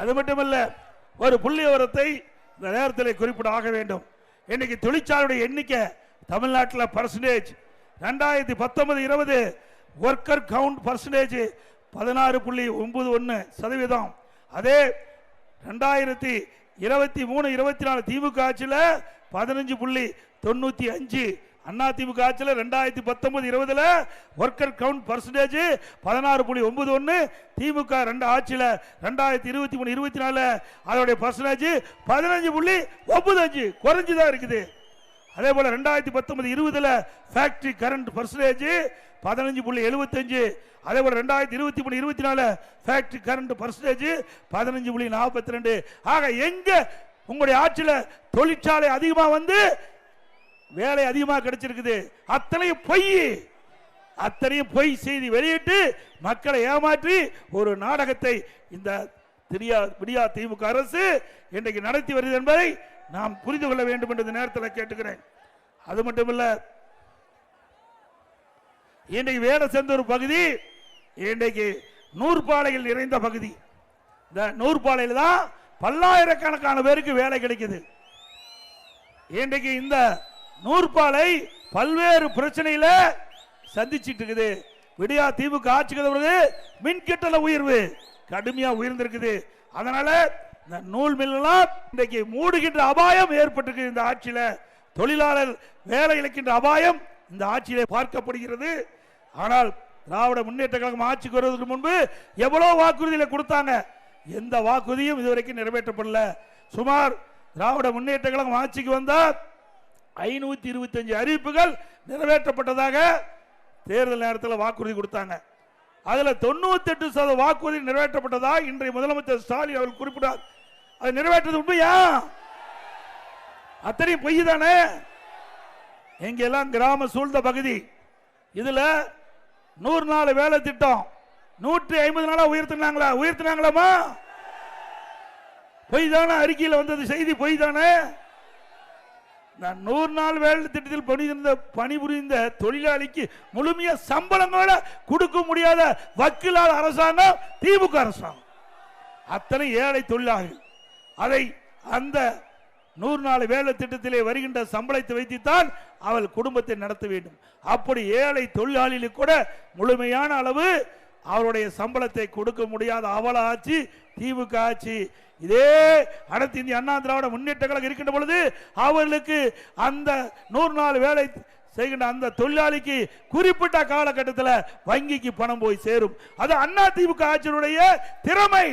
அது மட்டுமல்ல ஒரு புள்ளி விவரத்தை இந்த நேரத்தில் குறிப்பிட ஆக வேண்டும். இன்னைக்கு தொழிற்சாலையுடைய எண்ணிக்கை தமிழ்நாட்டில் பர்சன்டேஜ் ரெண்டாயிரத்தி பத்தொன்பது இருபது ஒர்க்கர் கவுண்ட் பர்சன்டேஜ் பதினாறு புள்ளி ஒன்பது ஒன்று சதவீதம். அதே ரெண்டாயிரத்தி இருபத்தி மூணு இருபத்தி நாலு திமுக ஆட்சியில் பதினஞ்சு புள்ளி தொண்ணூற்றி அஞ்சு அண்ணா திமுக ஆட்சியில் ரெண்டாயிரத்தி பத்தொன்பது இருபதுல ஒர்க்கர் கவுண்ட் பர்சன்டேஜ் பதினாறு புள்ளி ஒன்பது ஒன்று திமுக ரெண்டு ஆட்சியில் ரெண்டாயிரத்தி இருபத்தி மூணு இருபத்தி நாலு அதோடைய பர்சன்டேஜ் பதினஞ்சு புள்ளி ஒன்பது அஞ்சு குறைஞ்சு தான் இருக்குது. அதே போல் ரெண்டாயிரத்தி பத்தொன்பது இருபதில் ஃபேக்ட்ரி கரண்ட் பர்சன்டேஜ் பதினஞ்சு புள்ளி எழுபத்தஞ்சு அதே போல் ரெண்டாயிரத்தி இருபத்தி மூணு இருபத்தி நாலு ஃபேக்ட்ரி கரண்ட் பர்சன்டேஜ் பதினஞ்சு புள்ளி நாற்பத்தி ரெண்டு. ஆக எங்கே உங்களுடைய ஆட்சியில் தொழிற்சாலை அதிகமாக வந்து வேலை அதிகமாக கிடைச்சிருக்குது. அத்தனையும் பொய். அத்தனையும் பொய் செய்தி வெளியிட்டு மக்களை ஏமாற்றி ஒரு நாடகத்தை இந்த திரியா விடியா திமுக அரசு இன்றைக்கு நடத்தி வருகிறது என்பதை நாம் புரிந்து கொள்ள வேண்டும் என்று நேரத்தில் கேட்டுக்கிறேன். அது மட்டுமல்ல இன்றைக்கு வேட சேர்ந்த ஒரு பகுதி இன்றைக்கு நூற்பாலையில் நிறைந்த பகுதி. இந்த நூற்பாலையில் தான் பல்லாயிரக்கணக்கான பேருக்கு வேலை கிடைக்குது. இன்றைக்கு இந்த நூற்பாலை பல்வேறு பிரச்சனையில சந்திச்சிட்டு இருக்குது. விடியா தீவுக்கு ஆட்சிக்கு பிறகு மின்கட்டண உயர்வு கடுமையா உயர்ந்திருக்குது. அதனால இந்த நூல் மில்லாம் இன்றைக்கு மூடுகின்ற அபாயம் ஏற்பட்டிருக்கு இந்த ஆட்சியில. தொழிலாளர் வேலை இழக்கின்ற அபாயம் இந்த ஆட்சியிலே பார்க்கப்படுகிறது. ஆனால் திராவிட முன்னேற்ற கழகம் ஆட்சிக்கு வருவதற்கு முன்பு எவ்வளவு வாக்குறுதிகளை கொடுத்தாங்க? எந்த வாக்குறுதியும் இதுவரைக்கும் நிறைவேற்றப்படல. சுமார் திராவிட முன்னேற்ற கழகம் ஆட்சிக்கு வந்தால் ஐநூத்தி இருபத்தஞ்சு அறிவிப்புகள் நிறைவேற்றப்பட்டதாக தேர்தல் நேரத்தில் வாக்குறுதி கொடுத்தாங்க. அதில் தொண்ணூத்தி எட்டு சதவீத வாக்குறுதி நிறைவேற்றப்பட்டதா இன்றைய முதலமைச்சர் ஸ்டாலின் அவர்கள் குறிப்பிட்டார். அது நிறைவேற்றது உண்மையா? அத்தனையும் பொய் தானே? எங்கெல்லாம் கிராம சூழ்ந்த பகுதி. இதுல நூறு நாள் வேலை திட்டம். நூற்றி ஐம்பது நாளா உயர்த்தினாங்களா? உயர்த்தினாங்களாமா பொய் தானே? அறிக்கையில் வந்தது செய்தி பொய் தானே? நான் நூறு நாள் வேலை திட்டத்தில் பணிபுரிந்த பணிபுரிந்த தொழிலாளிக்கு முழுமையாக சம்பளம் கூட கொடுக்க முடியாத வக்கீலால் அரசாங்கம் திமுக அரசாங்கம். அத்தனை ஏழை தொழிலாளர்கள் அதை அந்த நூறு நாள் வேலை திட்டத்திலே வருகின்ற சம்பளத்தை வைத்துத்தான் அவள் குடும்பத்தை நடத்த வேண்டும். அப்படி ஏழை தொழிலாளிகளுக்கு கூட முழுமையான அளவு அவருடைய சம்பளத்தை கொடுக்க முடியாத அவல ஆட்சி தீவுக்கு ஆட்சி இதே அனைத்து இந்திய அண்ணா திராவிட முன்னேற்ற கழகம் இருக்கின்ற பொழுது அவர்களுக்கு அந்த நூறு நாள் வேலை செய்கின்ற அந்த தொழிலாளிக்கு குறிப்பிட்ட காலகட்டத்தில் வங்கிக்கு பணம் போய் சேரும். அது அண்ணா திமுக ஆட்சியினுடைய திறமை.